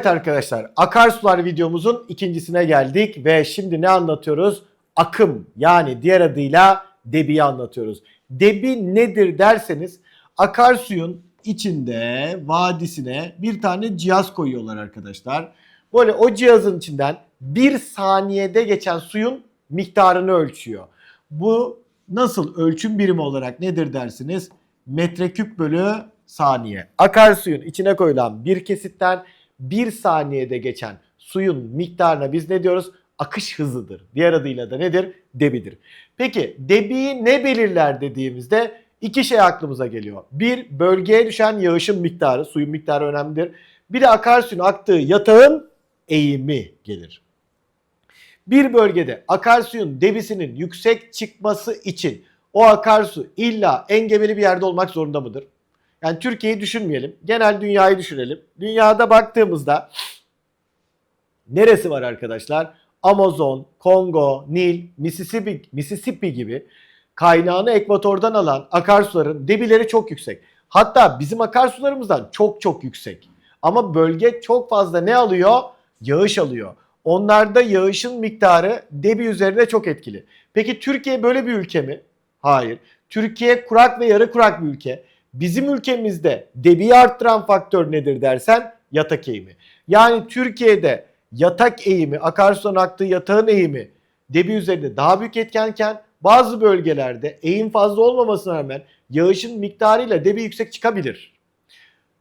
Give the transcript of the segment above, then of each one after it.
Evet arkadaşlar akarsular videomuzun ikincisine geldik ve şimdi ne anlatıyoruz? Akım yani diğer adıyla debiyi anlatıyoruz. Debi nedir derseniz akarsuyun içinde vadisine bir tane cihaz koyuyorlar arkadaşlar. Böyle o cihazın içinden bir saniyede geçen suyun miktarını ölçüyor. Bu nasıl ölçüm birimi olarak nedir dersiniz? Metreküp bölü saniye. Akarsuyun içine koyulan bir kesitten bir saniyede geçen suyun miktarına biz ne diyoruz? Akış hızıdır. Diğer adıyla da nedir? Debidir. Peki debiyi ne belirler dediğimizde iki şey aklımıza geliyor. Bir bölgeye düşen yağışın miktarı, suyun miktarı önemlidir. Bir de akarsuyun aktığı yatağın eğimi gelir. Bir bölgede akarsuyun debisinin yüksek çıkması için o akarsu illa engebeli bir yerde olmak zorunda mıdır? Yani Türkiye'yi düşünmeyelim. Genel dünyayı düşünelim. Dünyada baktığımızda neresi var arkadaşlar? Amazon, Kongo, Nil, Mississippi, Mississippi gibi kaynağını ekvatordan alan akarsuların debileri çok yüksek. Hatta bizim akarsularımızdan çok çok yüksek. Ama bölge çok fazla ne alıyor? Yağış alıyor. Onlarda yağışın miktarı debi üzerinde çok etkili. Peki Türkiye böyle bir ülke mi? Hayır. Türkiye kurak ve yarı kurak bir ülke. Bizim ülkemizde debiyi arttıran faktör nedir dersen yatak eğimi. Yani Türkiye'de yatak eğimi, akarsudan aktığı yatağın eğimi debi üzerinde daha büyük etkenken bazı bölgelerde eğim fazla olmamasına rağmen yağışın miktarıyla debi yüksek çıkabilir.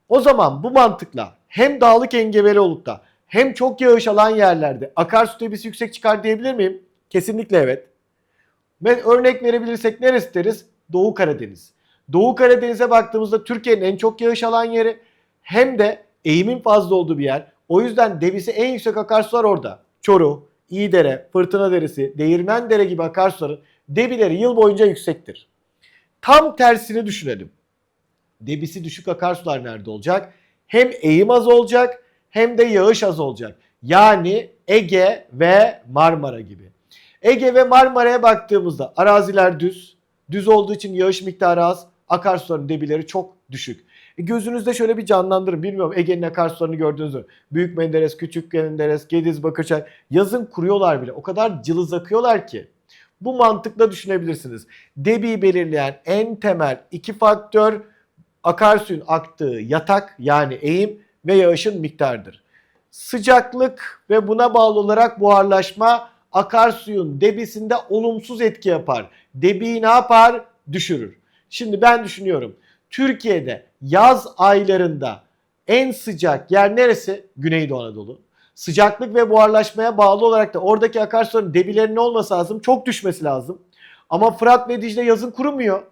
O zaman bu mantıkla hem dağlık engebeli olup da hem çok yağış alan yerlerde akarsu debisi yüksek çıkar diyebilir miyim? Kesinlikle evet. Ve örnek verebilirsek neresi deriz? Doğu Karadeniz. Doğu Karadeniz'e baktığımızda Türkiye'nin en çok yağış alan yeri hem de eğimin fazla olduğu bir yer. O yüzden debisi en yüksek akarsular orada. Çoruh, İyidere, Fırtına Deresi, Değirmen Dere gibi akarsuların debileri yıl boyunca yüksektir. Tam tersini düşünelim. Debisi düşük akarsular nerede olacak? Hem eğim az olacak hem de yağış az olacak. Yani Ege ve Marmara gibi. Ege ve Marmara'ya baktığımızda araziler düz. Düz olduğu için yağış miktarı az. Akarsuların debileri çok düşük. E gözünüzde şöyle bir canlandırın. Bilmiyorum Ege'nin akarsularını gördünüz mü? Büyük Menderes, Küçük Menderes, Gediz, Bakırçay. Yazın kuruyorlar bile. O kadar cılız akıyorlar ki. Bu mantıkla düşünebilirsiniz. Debiyi belirleyen en temel iki faktör akarsuyun aktığı yatak yani eğim ve yağışın miktarıdır. Sıcaklık ve buna bağlı olarak buharlaşma akarsuyun debisinde olumsuz etki yapar. Debiyi ne yapar? Düşürür. Şimdi ben düşünüyorum. Türkiye'de yaz aylarında en sıcak yer neresi? Güneydoğu Anadolu. Sıcaklık ve buharlaşmaya bağlı olarak da oradaki akarsuların debilerinin olması lazım. Çok düşmesi lazım. Ama Fırat ve Dicle yazın kurumuyor.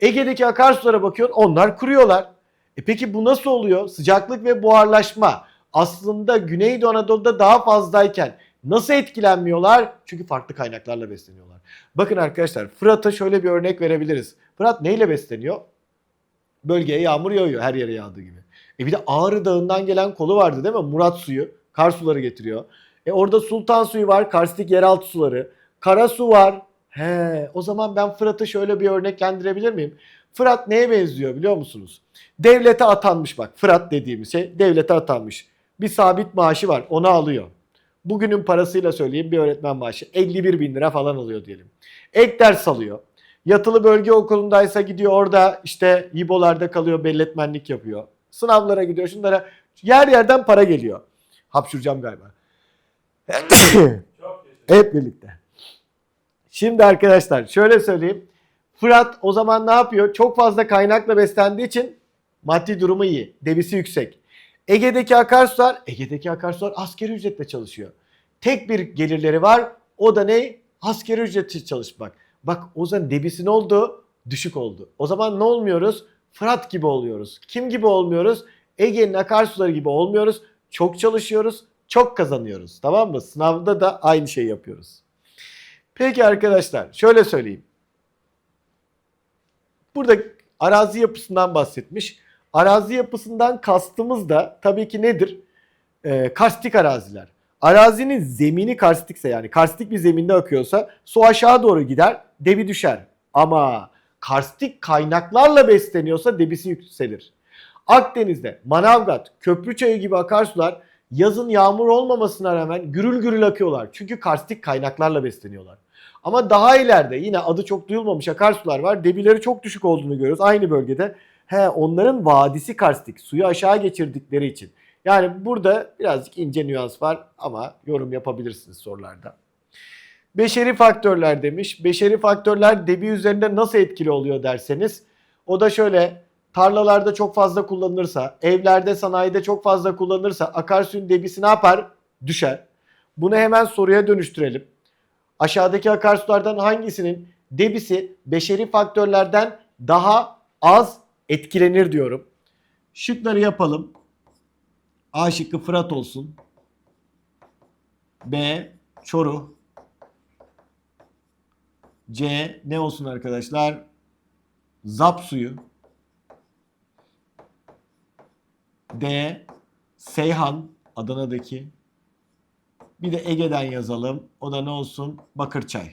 Ege'deki akarsulara bakıyorsun onlar kuruyorlar. E peki bu nasıl oluyor? Sıcaklık ve buharlaşma aslında Güneydoğu Anadolu'da daha fazlayken nasıl etkilenmiyorlar? Çünkü farklı kaynaklarla besleniyorlar. Bakın arkadaşlar Fırat'a şöyle bir örnek verebiliriz. Fırat neyle besleniyor? Bölgeye yağmur yağıyor her yere yağdığı gibi. E bir de Ağrı Dağı'ndan gelen kolu vardı değil mi? Murat suyu. Kar suları getiriyor. E orada Sultan suyu var. Karstik yeraltı suları. Kara su var. He, o zaman ben Fırat'ı şöyle bir örneklendirebilir miyim? Fırat neye benziyor biliyor musunuz? Devlete atanmış bak. Fırat dediğimiz şey devlete atanmış. Bir sabit maaşı var. Onu alıyor. Bugünün parasıyla söyleyeyim bir öğretmen maaşı 51 bin lira falan alıyor diyelim. Ek ders alıyor. Yatılı bölge okulundaysa gidiyor orada işte İBO'larda kalıyor belletmenlik yapıyor. Sınavlara gidiyor şunlara. Yer yerden para geliyor. Hapşuracağım galiba. Hep birlikte. Şimdi arkadaşlar şöyle söyleyeyim. Fırat o zaman ne yapıyor? Çok fazla kaynakla beslendiği için maddi durumu iyi. Debisi yüksek. Ege'deki akarsular, Ege'deki akarsular askeri ücretle çalışıyor. Tek bir gelirleri var. O da ne? Askeri ücretle çalışmak. Bak o zaman debisi ne oldu? Düşük oldu. O zaman ne olmuyoruz? Fırat gibi oluyoruz. Kim gibi olmuyoruz? Ege'nin akarsuları gibi olmuyoruz. Çok çalışıyoruz, çok kazanıyoruz. Tamam mı? Sınavda da aynı şeyi yapıyoruz. Peki arkadaşlar şöyle söyleyeyim. Burada arazi yapısından bahsetmiş. Arazi yapısından kastımız da tabii ki nedir? Ee, karstik araziler. Arazinin zemini karstikse yani karstik bir zeminde akıyorsa su aşağı doğru gider, debi düşer. Ama karstik kaynaklarla besleniyorsa debisi yükselir. Akdeniz'de Manavgat, Köprüçayı gibi akarsular yazın yağmur olmamasına rağmen gürül gürül akıyorlar. Çünkü karstik kaynaklarla besleniyorlar. Ama daha ileride yine adı çok duyulmamış akarsular var. Debileri çok düşük olduğunu görüyoruz aynı bölgede. He onların vadisi karstik. Suyu aşağı geçirdikleri için. Yani burada birazcık ince nüans var ama yorum yapabilirsiniz sorularda. Beşeri faktörler demiş. Beşeri faktörler debi üzerinde nasıl etkili oluyor derseniz. O da şöyle tarlalarda çok fazla kullanılırsa, evlerde, sanayide çok fazla kullanılırsa akarsuyun debisi ne yapar? Düşer. Bunu hemen soruya dönüştürelim. Aşağıdaki akarsulardan hangisinin debisi beşeri faktörlerden daha az etkilenir diyorum. Şıkları yapalım. A şıkkı Fırat olsun. B Çoruh. C ne olsun arkadaşlar? Zap suyu. D Seyhan Adana'daki. Bir de Ege'den yazalım. O da ne olsun? Bakırçay.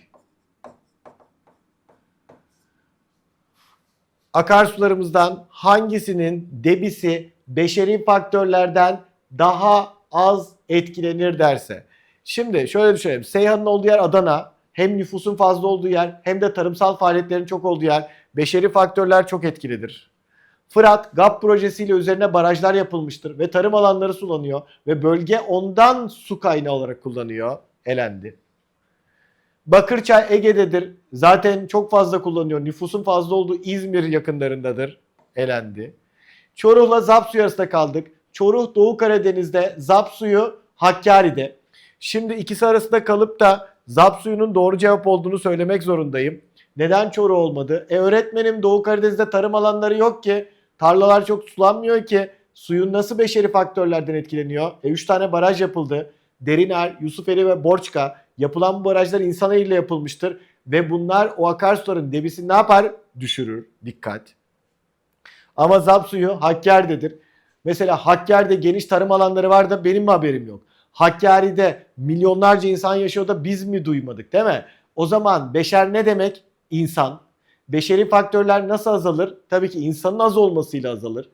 Akarsularımızdan hangisinin debisi beşeri faktörlerden daha az etkilenir derse. Şimdi şöyle düşünelim. Seyhan'ın olduğu yer Adana. Hem nüfusun fazla olduğu yer hem de tarımsal faaliyetlerin çok olduğu yer. Beşeri faktörler çok etkilidir. Fırat GAP projesiyle üzerine barajlar yapılmıştır ve tarım alanları sulanıyor ve bölge ondan su kaynağı olarak kullanıyor. Elendi. Bakırçay Ege'dedir. Zaten çok fazla kullanıyor. Nüfusun fazla olduğu İzmir yakınlarındadır. Elendi. Çoruh'la Zap suyu arasında kaldık. Çoruh Doğu Karadeniz'de, Zap suyu Hakkari'de. Şimdi ikisi arasında kalıp da Zap suyunun doğru cevap olduğunu söylemek zorundayım. Neden Çoruh olmadı? E öğretmenim Doğu Karadeniz'de tarım alanları yok ki. Tarlalar çok sulanmıyor ki. Suyun nasıl beşeri faktörlerden etkileniyor? E 3 tane baraj yapıldı. Deriner, Yusufeli ve Borçka. Yapılan bu barajlar insan eliyle yapılmıştır. Ve bunlar o akarsuların debisini ne yapar? Düşürür. Dikkat. Ama Zap suyu Hakkari'dedir. Mesela Hakkari'de geniş tarım alanları var da benim mi haberim yok? Hakkari'de milyonlarca insan yaşıyor da biz mi duymadık değil mi? O zaman beşer ne demek? İnsan. Beşeri faktörler nasıl azalır? Tabii ki insanın az olmasıyla azalır.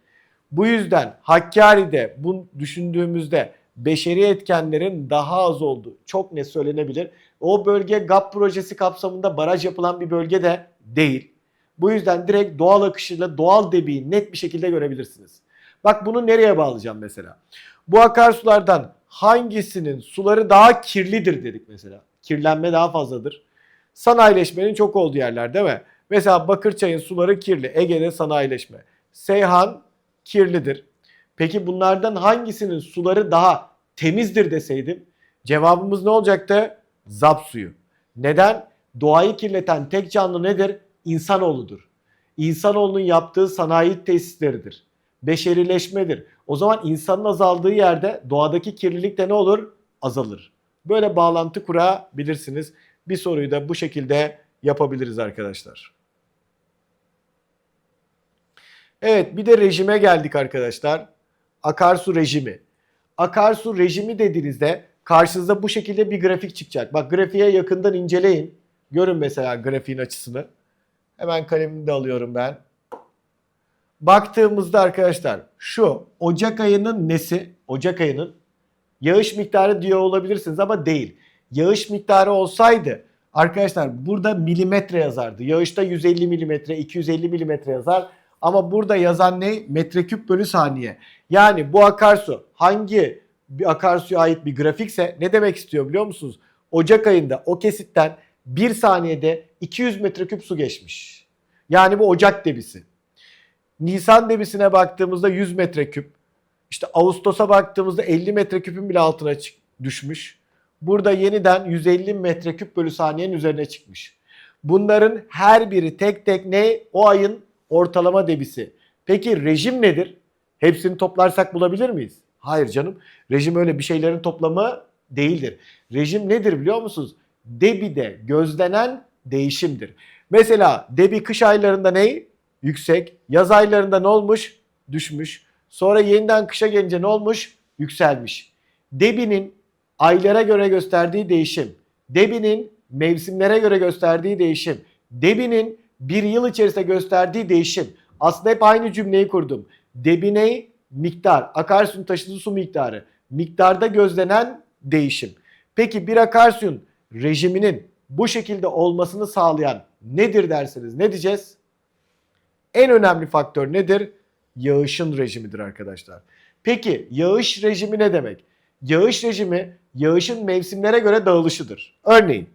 Bu yüzden Hakkari'de bunu düşündüğümüzde beşeri etkenlerin daha az olduğu çok net söylenebilir. O bölge GAP projesi kapsamında baraj yapılan bir bölge de değil. Bu yüzden direkt doğal akışıyla doğal debiyi net bir şekilde görebilirsiniz. Bak bunu nereye bağlayacağım mesela? Bu akarsulardan hangisinin suları daha kirlidir dedik mesela. Kirlenme daha fazladır. Sanayileşmenin çok olduğu yerler değil mi? Mesela Bakırçay'ın suları kirli. Ege'de sanayileşme. Seyhan kirlidir. Peki bunlardan hangisinin suları daha temizdir deseydim cevabımız ne olacaktı? Zap suyu. Neden? Doğayı kirleten tek canlı nedir? İnsanoğludur. İnsanoğlunun yaptığı sanayi tesisleridir. Beşerileşmedir. O zaman insanın azaldığı yerde doğadaki kirlilik de ne olur? Azalır. Böyle bağlantı kurabilirsiniz. Bir soruyu da bu şekilde yapabiliriz arkadaşlar. Evet bir de rejime geldik arkadaşlar. Akarsu rejimi. Akarsu rejimi dediğinizde karşınıza bu şekilde bir grafik çıkacak. Bak grafiğe yakından inceleyin. Görün mesela grafiğin açısını. Hemen kalemimi de alıyorum ben. Baktığımızda arkadaşlar şu Ocak ayının nesi? Ocak ayının yağış miktarı diyor olabilirsiniz ama değil. Yağış miktarı olsaydı arkadaşlar burada milimetre yazardı. Yağışta 150 milimetre, 250 milimetre yazar. Ama burada yazan ne? Metreküp bölü saniye. Yani bu akarsu hangi bir akarsuya ait bir grafikse ne demek istiyor biliyor musunuz? Ocak ayında o kesitten bir saniyede 200 metreküp su geçmiş. Yani bu Ocak debisi. Nisan debisine baktığımızda 100 metreküp. İşte Ağustos'a baktığımızda 50 metreküpün bile altına çık düşmüş. Burada yeniden 150 metreküp bölü saniyenin üzerine çıkmış. Bunların her biri tek tek ne? O ayın ortalama debisi. Peki rejim nedir? Hepsini toplarsak bulabilir miyiz? Hayır canım. Rejim öyle bir şeylerin toplamı değildir. Rejim nedir biliyor musunuz? Debide gözlenen değişimdir. Mesela debi kış aylarında ne? Yüksek. Yaz aylarında ne olmuş? Düşmüş. Sonra yeniden kışa gelince ne olmuş? Yükselmiş. Debinin aylara göre gösterdiği değişim. Debinin mevsimlere göre gösterdiği değişim. Debinin bir yıl içerisinde gösterdiği değişim. Aslında hep aynı cümleyi kurdum. Debi ne? Miktar. Akarsuyun taşıdığı su miktarı. miktarda gözlenen değişim. Peki bir akarsuyun rejiminin bu şekilde olmasını sağlayan nedir derseniz ne diyeceğiz? En önemli faktör nedir? Yağışın rejimidir arkadaşlar. Peki yağış rejimi ne demek? Yağış rejimi yağışın mevsimlere göre dağılışıdır. Örneğin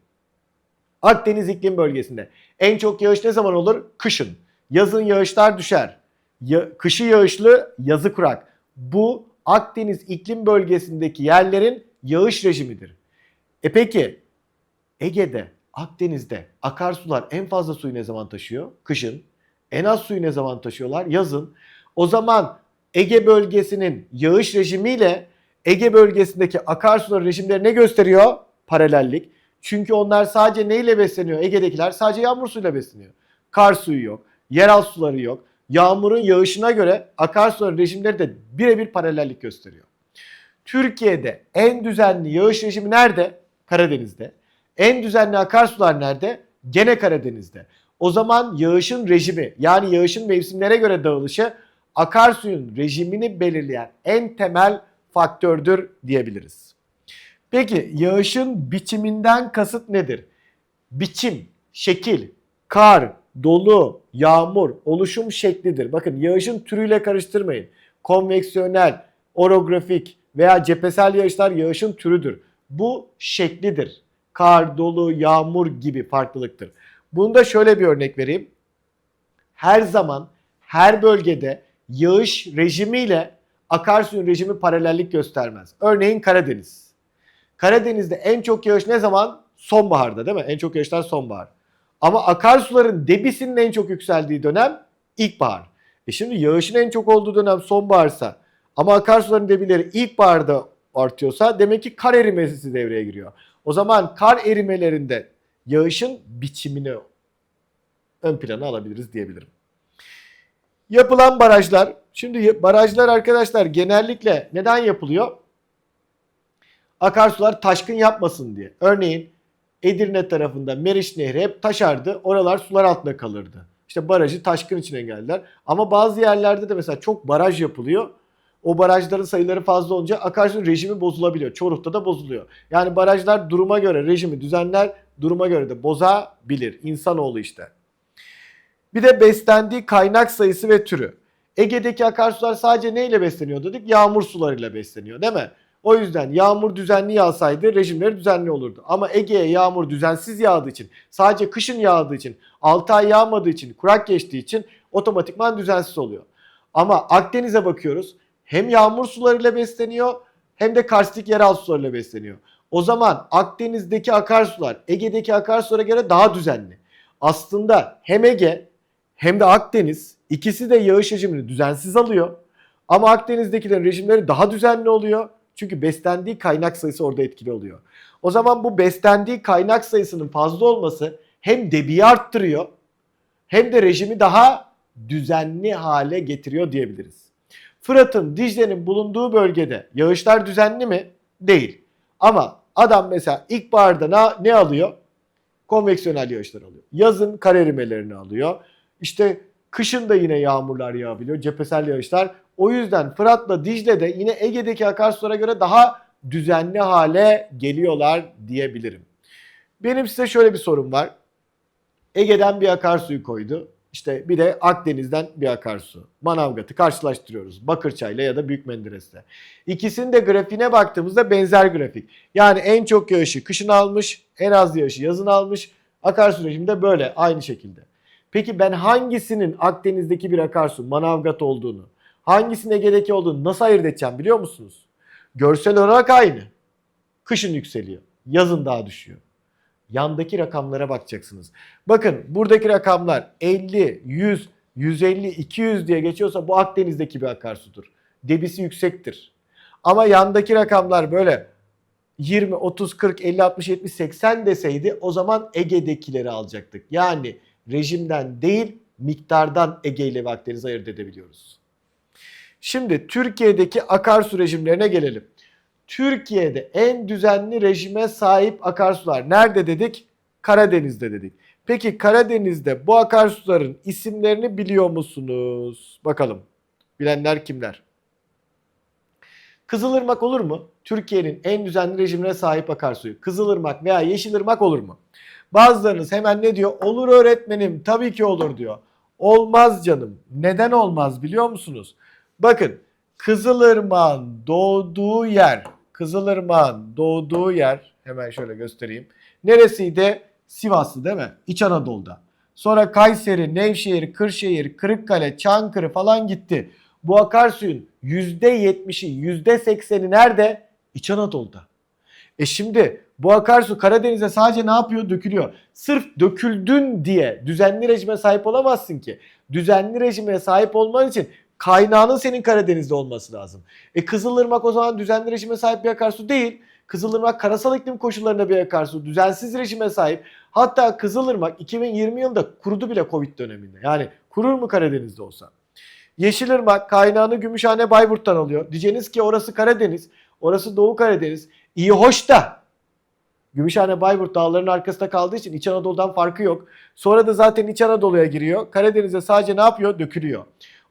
Akdeniz iklim bölgesinde en çok yağış ne zaman olur? Kışın. Yazın yağışlar düşer. Ya, kışı yağışlı, yazı kurak. Bu Akdeniz iklim bölgesindeki yerlerin yağış rejimidir. E peki Ege'de, Akdeniz'de akarsular en fazla suyu ne zaman taşıyor? Kışın. En az suyu ne zaman taşıyorlar? Yazın. O zaman Ege bölgesinin yağış rejimiyle Ege bölgesindeki akarsular rejimleri ne gösteriyor? Paralellik. Çünkü onlar sadece neyle besleniyor? Ege'dekiler sadece yağmur suyuyla besleniyor. Kar suyu yok, yeraltı suları yok. Yağmurun yağışına göre akarsuların rejimleri de birebir paralellik gösteriyor. Türkiye'de en düzenli yağış rejimi nerede? Karadeniz'de. En düzenli akarsular nerede? Gene Karadeniz'de. O zaman yağışın rejimi yani yağışın mevsimlere göre dağılışı akarsuyun rejimini belirleyen en temel faktördür diyebiliriz. Peki yağışın biçiminden kasıt nedir? Biçim, şekil, kar, dolu, yağmur, oluşum şeklidir. Bakın yağışın türüyle karıştırmayın. Konveksiyonel, orografik veya cephesel yağışlar yağışın türüdür. Bu şeklidir. Kar, dolu, yağmur gibi farklılıktır. Bunu da şöyle bir örnek vereyim. Her zaman her bölgede yağış rejimiyle akarsuyun rejimi paralellik göstermez. Örneğin Karadeniz. Karadeniz'de en çok yağış ne zaman? Sonbaharda değil mi? En çok yağışlar sonbahar. Ama akarsuların debisinin en çok yükseldiği dönem ilkbahar. E şimdi yağışın en çok olduğu dönem sonbaharsa ama akarsuların debileri ilkbaharda artıyorsa demek ki kar erimesi devreye giriyor. O zaman kar erimelerinde yağışın biçimini ön plana alabiliriz diyebilirim. Yapılan barajlar. Şimdi barajlar arkadaşlar genellikle neden yapılıyor? Akarsular taşkın yapmasın diye. Örneğin Edirne tarafında Meriç Nehri hep taşardı. Oralar sular altında kalırdı. İşte barajı taşkın için engeller. Ama bazı yerlerde de mesela çok baraj yapılıyor. O barajların sayıları fazla olunca akarsu rejimi bozulabiliyor. Çoruh'ta da bozuluyor. Yani barajlar duruma göre rejimi düzenler, duruma göre de bozabilir. İnsanoğlu işte. Bir de beslendiği kaynak sayısı ve türü. Ege'deki akarsular sadece neyle besleniyor dedik? Yağmur sularıyla besleniyor değil mi? O yüzden yağmur düzenli yağsaydı rejimleri düzenli olurdu. Ama Ege'ye yağmur düzensiz yağdığı için, sadece kışın yağdığı için, 6 ay yağmadığı için, kurak geçtiği için otomatikman düzensiz oluyor. Ama Akdeniz'e bakıyoruz. Hem yağmur sularıyla besleniyor hem de karstik yeraltı sularıyla besleniyor. O zaman Akdeniz'deki akarsular Ege'deki akarsulara göre daha düzenli. Aslında hem Ege hem de Akdeniz ikisi de yağış rejimini düzensiz alıyor. Ama Akdeniz'dekilerin rejimleri daha düzenli oluyor. Çünkü beslendiği kaynak sayısı orada etkili oluyor. O zaman bu beslendiği kaynak sayısının fazla olması hem debiyi arttırıyor hem de rejimi daha düzenli hale getiriyor diyebiliriz. Fırat'ın, Dicle'nin bulunduğu bölgede yağışlar düzenli mi? Değil. Ama adam mesela ilkbaharda ne, ne alıyor? Konveksiyonel yağışlar alıyor. Yazın kar erimelerini alıyor. İşte kışın da yine yağmurlar yağabiliyor. Cephesel yağışlar. O yüzden Fırat'la Dicle'de yine Ege'deki akarsulara göre daha düzenli hale geliyorlar diyebilirim. Benim size şöyle bir sorum var. Ege'den bir akarsuyu koydu. İşte bir de Akdeniz'den bir akarsu. Manavgat'ı karşılaştırıyoruz. Bakırçay'la ya da Büyük Menderes'le. İkisinin de grafiğine baktığımızda benzer grafik. Yani en çok yağışı kışın almış, en az yağışı yazın almış. Akarsu rejimde böyle aynı şekilde. Peki ben hangisinin Akdeniz'deki bir akarsu Manavgat olduğunu, hangisinin Ege'deki olduğunu nasıl ayırt edeceğim biliyor musunuz? Görsel olarak aynı. Kışın yükseliyor, yazın daha düşüyor. Yandaki rakamlara bakacaksınız. Bakın buradaki rakamlar 50, 100, 150, 200 diye geçiyorsa bu Akdeniz'deki bir akarsudur. Debisi yüksektir. Ama yandaki rakamlar böyle 20, 30, 40, 50, 60, 70, 80 deseydi o zaman Ege'dekileri alacaktık. Yani rejimden değil miktardan Ege ile Akdeniz ayırt edebiliyoruz. Şimdi Türkiye'deki akarsu rejimlerine gelelim. Türkiye'de en düzenli rejime sahip akarsular nerede dedik? Karadeniz'de dedik. Peki Karadeniz'de bu akarsuların isimlerini biliyor musunuz? Bakalım. Bilenler kimler? Kızılırmak olur mu? Türkiye'nin en düzenli rejimine sahip akarsuyu. Kızılırmak veya Yeşilırmak olur mu? Bazılarınız hemen ne diyor? Olur öğretmenim tabii ki olur diyor. Olmaz canım. Neden olmaz biliyor musunuz? Bakın Kızılırmak'ın doğduğu yer, Kızılırmak'ın doğduğu yer hemen şöyle göstereyim. Neresiydi? Sivas'tı değil mi? İç Anadolu'da. Sonra Kayseri, Nevşehir, Kırşehir, Kırıkkale, Çankırı falan gitti. Bu akarsuyun %70'i, %80'i nerede? İç Anadolu'da. E şimdi bu akarsu Karadeniz'e sadece ne yapıyor? Dökülüyor. Sırf döküldün diye düzenli rejime sahip olamazsın ki. Düzenli rejime sahip olman için kaynağının senin Karadeniz'de olması lazım. E Kızılırmak o zaman düzenli rejime sahip bir akarsu değil. Kızılırmak karasal iklim koşullarında bir akarsu. Düzensiz rejime sahip. Hatta Kızılırmak 2020 yılında kurudu bile Covid döneminde. Yani kurur mu Karadeniz'de olsa? Yeşilırmak kaynağını Gümüşhane Bayburt'tan alıyor. Diyeceğiniz ki orası Karadeniz, orası Doğu Karadeniz. İyi hoş da Gümüşhane Bayburt dağlarının arkasında kaldığı için İç Anadolu'dan farkı yok. Sonra da zaten İç Anadolu'ya giriyor. Karadeniz'e sadece ne yapıyor? Dökülüyor.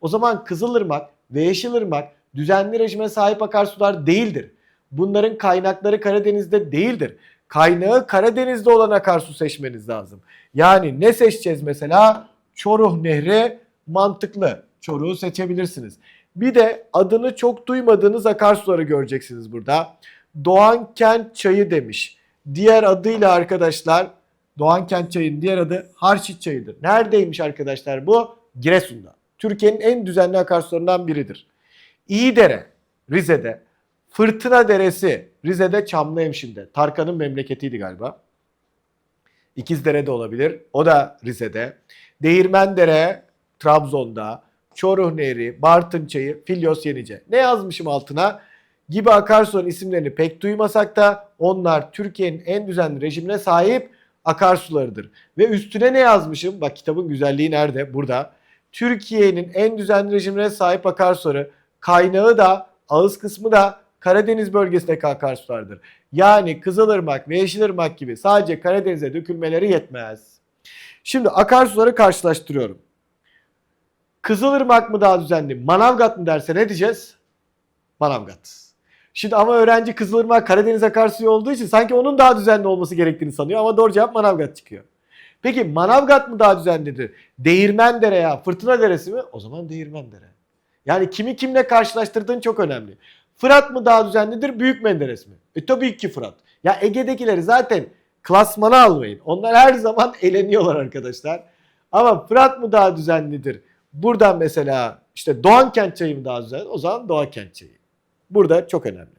O zaman Kızılırmak ve Yeşilırmak düzenli rejime sahip akarsular değildir. Bunların kaynakları Karadeniz'de değildir. Kaynağı Karadeniz'de olan akarsu seçmeniz lazım. Yani ne seçeceğiz mesela? Çoruh Nehri mantıklı. Çoruh'u seçebilirsiniz. Bir de adını çok duymadığınız akarsuları göreceksiniz burada. Doğan Kent Çayı demiş. Diğer adıyla arkadaşlar Doğan Kent Çayı'nın diğer adı Harçit Çayı'dır. Neredeymiş arkadaşlar bu? Giresun'da. Türkiye'nin en düzenli akarsularından biridir. İyidere Rize'de. Fırtına Deresi Rize'de Çamlıhemşin'de. Tarkan'ın memleketiydi galiba. İkizdere de olabilir. O da Rize'de. Değirmendere Trabzon'da. Çoruh Nehri, Bartın Çayı, Filyos Yenice. Ne yazmışım altına? Gibi akarsuların isimlerini pek duymasak da onlar Türkiye'nin en düzenli rejimine sahip akarsularıdır. Ve üstüne ne yazmışım? Bak kitabın güzelliği nerede? Burada. Türkiye'nin en düzenli rejimine sahip akarsuları kaynağı da ağız kısmı da Karadeniz bölgesindeki akarsulardır. Yani Kızılırmak ve Yeşilırmak gibi sadece Karadeniz'e dökülmeleri yetmez. Şimdi akarsuları karşılaştırıyorum. Kızılırmak mı daha düzenli, Manavgat mı derse ne diyeceğiz? Manavgat. Şimdi ama öğrenci Kızılırmak Karadeniz akarsuyu olduğu için sanki onun daha düzenli olması gerektiğini sanıyor ama doğru cevap Manavgat çıkıyor. Peki Manavgat mı daha düzenlidir? Değirmendere ya Fırtına Deresi mi? O zaman Değirmendere. Yani kimi kimle karşılaştırdığın çok önemli. Fırat mı daha düzenlidir? Büyük Menderes mi? E tabii ki Fırat. Ya Ege'dekileri zaten klasmana almayın. Onlar her zaman eleniyorlar arkadaşlar. Ama Fırat mı daha düzenlidir? Buradan mesela işte Doğan Kent Çayı mı daha düzenli? O zaman Doğan Kent Çayı. Burada çok önemli.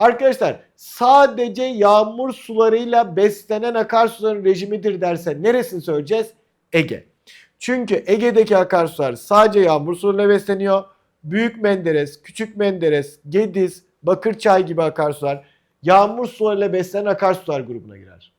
Arkadaşlar sadece yağmur sularıyla beslenen akarsuların rejimidir derse neresini söyleyeceğiz? Ege. Çünkü Ege'deki akarsular sadece yağmur sularıyla besleniyor. Büyük Menderes, Küçük Menderes, Gediz, Bakırçay gibi akarsular yağmur sularıyla beslenen akarsular grubuna girer.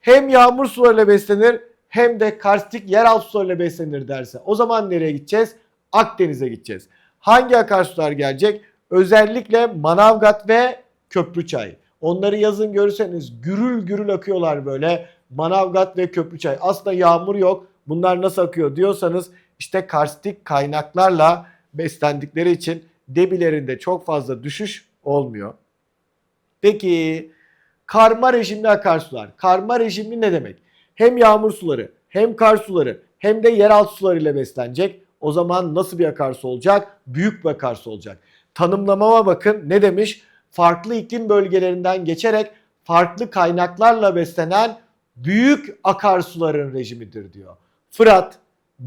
Hem yağmur sularıyla beslenir hem de karstik yeraltı sularıyla beslenir derse o zaman nereye gideceğiz? Akdeniz'e gideceğiz. Hangi akarsular gelecek? Özellikle Manavgat ve Köprüçay. Onları yazın görürseniz gürül gürül akıyorlar böyle. Manavgat ve Köprüçay. Aslında yağmur yok. Bunlar nasıl akıyor diyorsanız işte karstik kaynaklarla beslendikleri için debilerinde çok fazla düşüş olmuyor. Peki karma rejimli akarsular. Karma rejimli ne demek? Hem yağmur suları hem kar suları hem de yeraltı sularıyla beslenecek. O zaman nasıl bir akarsu olacak? Büyük bir akarsu olacak. Tanımlamama bakın ne demiş? Farklı iklim bölgelerinden geçerek farklı kaynaklarla beslenen büyük akarsuların rejimidir diyor. Fırat,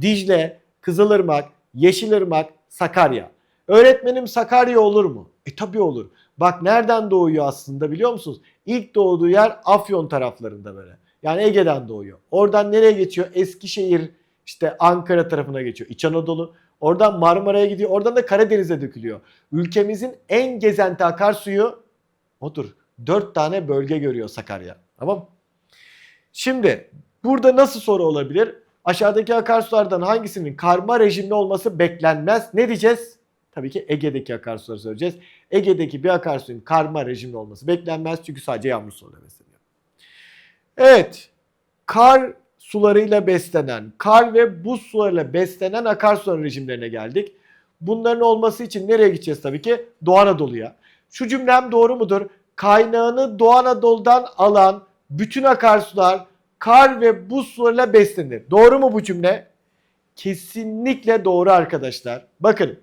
Dicle, Kızılırmak, Yeşilırmak, Sakarya. Öğretmenim Sakarya olur mu? E tabi olur. Bak nereden doğuyor aslında biliyor musunuz? İlk doğduğu yer Afyon taraflarında böyle. Yani Ege'den doğuyor. Oradan nereye geçiyor? Eskişehir, işte Ankara tarafına geçiyor. İç Anadolu. Oradan Marmara'ya gidiyor. Oradan da Karadeniz'e dökülüyor. Ülkemizin en gezenti akarsuyu odur. Dört tane bölge görüyor Sakarya. Tamam Şimdi burada nasıl soru olabilir? Aşağıdaki akarsulardan hangisinin karma rejimli olması beklenmez? Ne diyeceğiz? Tabii ki Ege'deki akarsuları söyleyeceğiz. Ege'deki bir akarsuyun karma rejimli olması beklenmez çünkü sadece yağmur sularıyla besleniyor. Evet, kar sularıyla beslenen, kar ve buz sularıyla beslenen akarsuların rejimlerine geldik. Bunların olması için nereye gideceğiz tabii ki? Doğu Anadolu'ya. Şu cümlem doğru mudur? Kaynağını Doğu Anadolu'dan alan bütün akarsular kar ve buz sularıyla beslenir. Doğru mu bu cümle? Kesinlikle doğru arkadaşlar. Bakın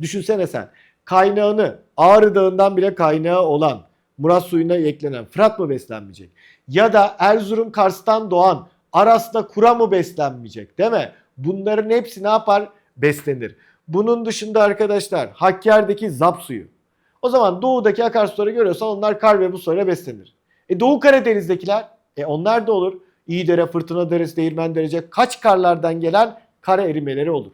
düşünsene sen kaynağını Ağrı Dağı'ndan bile kaynağı olan Murat suyuna eklenen Fırat mı beslenmeyecek? Ya da Erzurum Kars'tan doğan Aras'ta Kura mı beslenmeyecek değil mi? Bunların hepsi ne yapar? Beslenir. Bunun dışında arkadaşlar Hakkari'deki zap suyu. O zaman doğudaki akarsuları görüyorsan onlar kar ve buz suyuyla beslenir. E Doğu Karadeniz'dekiler e onlar da olur. İyidere, Fırtına Deresi, Değirmen Derece kaç karlardan gelen kara erimeleri olur.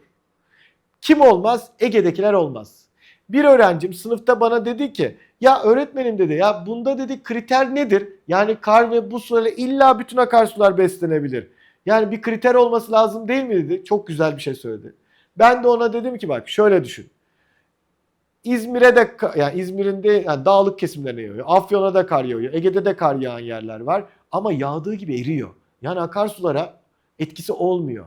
Kim olmaz? Ege'dekiler olmaz. Bir öğrencim sınıfta bana dedi ki ya öğretmenim dedi ya bunda dedi kriter nedir? Yani kar ve buz suyuyla illa bütün akarsular beslenebilir. Yani bir kriter olması lazım değil mi dedi. Çok güzel bir şey söyledi. Ben de ona dedim ki bak şöyle düşün. İzmir'e de yani İzmir'in de yani dağlık kesimlerine yağıyor. Afyon'a da kar yağıyor. Ege'de de kar yağan yerler var. Ama yağdığı gibi eriyor. Yani akarsulara etkisi olmuyor.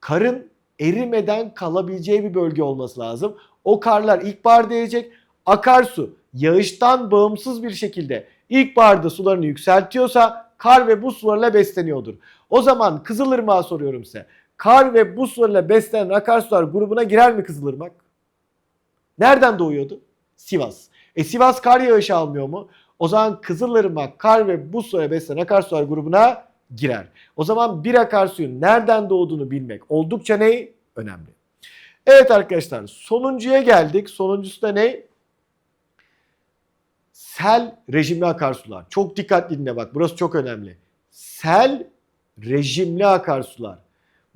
Karın erimeden kalabileceği bir bölge olması lazım. O karlar ilkbaharda erecek. Akarsu yağıştan bağımsız bir şekilde ilkbaharda sularını yükseltiyorsa kar ve buz sularıyla besleniyordur. O zaman Kızılırmak'a soruyorum size. Kar ve buz sularıyla beslenen akarsular grubuna girer mi Kızılırmak? Nereden doğuyordu? Sivas. E Sivas kar yağışı almıyor mu? O zaman Kızılırmak kar ve buz suyuyla beslenen akarsular grubuna girer. O zaman bir akarsuyun nereden doğduğunu bilmek oldukça ne? Önemli. Evet arkadaşlar sonuncuya geldik. Sonuncusu da ne? Sel rejimli akarsular. Çok dikkatli dinle bak burası çok önemli. Sel rejimli akarsular.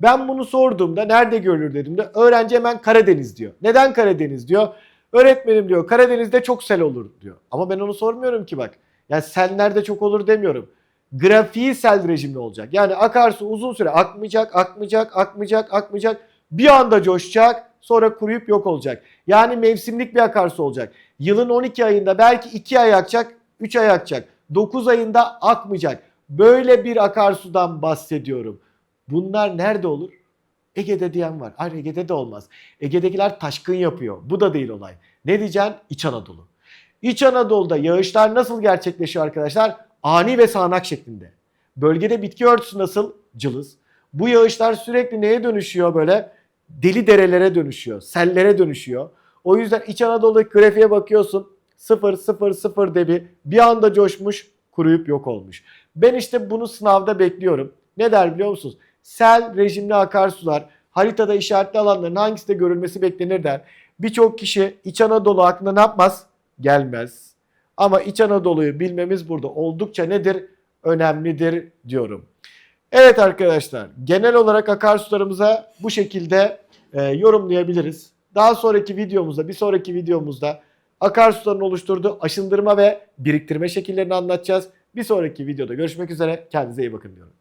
Ben bunu sorduğumda nerede görülür dediğimde öğrenci hemen Karadeniz diyor. Neden Karadeniz diyor? Öğretmenim diyor Karadeniz'de çok sel olur diyor. Ama ben onu sormuyorum ki bak. Yani sel nerede çok olur demiyorum. Grafiği sel rejimli olacak. Yani akarsu uzun süre akmayacak, akmayacak, akmayacak, akmayacak. Bir anda coşacak sonra kuruyup yok olacak. Yani mevsimlik bir akarsu olacak. Yılın 12 ayında belki 2 ay akacak, 3 ay akacak. 9 ayında akmayacak. Böyle bir akarsudan bahsediyorum. Bunlar nerede olur? Ege'de diyen var. Hayır Ege'de de olmaz. Ege'dekiler taşkın yapıyor. Bu da değil olay. Ne diyeceksin? İç Anadolu. İç Anadolu'da yağışlar nasıl gerçekleşiyor arkadaşlar? Ani ve sağanak şeklinde. Bölgede bitki örtüsü nasıl? Cılız. Bu yağışlar sürekli neye dönüşüyor böyle? Deli derelere dönüşüyor. Sellere dönüşüyor. O yüzden İç Anadolu'daki grafiğe bakıyorsun. 0 0 0 debi bir anda coşmuş kuruyup yok olmuş. Ben işte bunu sınavda bekliyorum. Ne der biliyor musunuz? Sel rejimli akarsular haritada işaretli alanların hangisinde görülmesi beklenir der. Birçok kişi İç Anadolu aklına ne yapmaz? Gelmez. Ama İç Anadolu'yu bilmemiz burada oldukça nedir? Önemlidir diyorum. Evet arkadaşlar genel olarak akarsularımıza bu şekilde e, yorumlayabiliriz. Daha sonraki videomuzda bir sonraki videomuzda akarsuların oluşturduğu aşındırma ve biriktirme şekillerini anlatacağız. Bir sonraki videoda görüşmek üzere. Kendinize iyi bakın diyorum.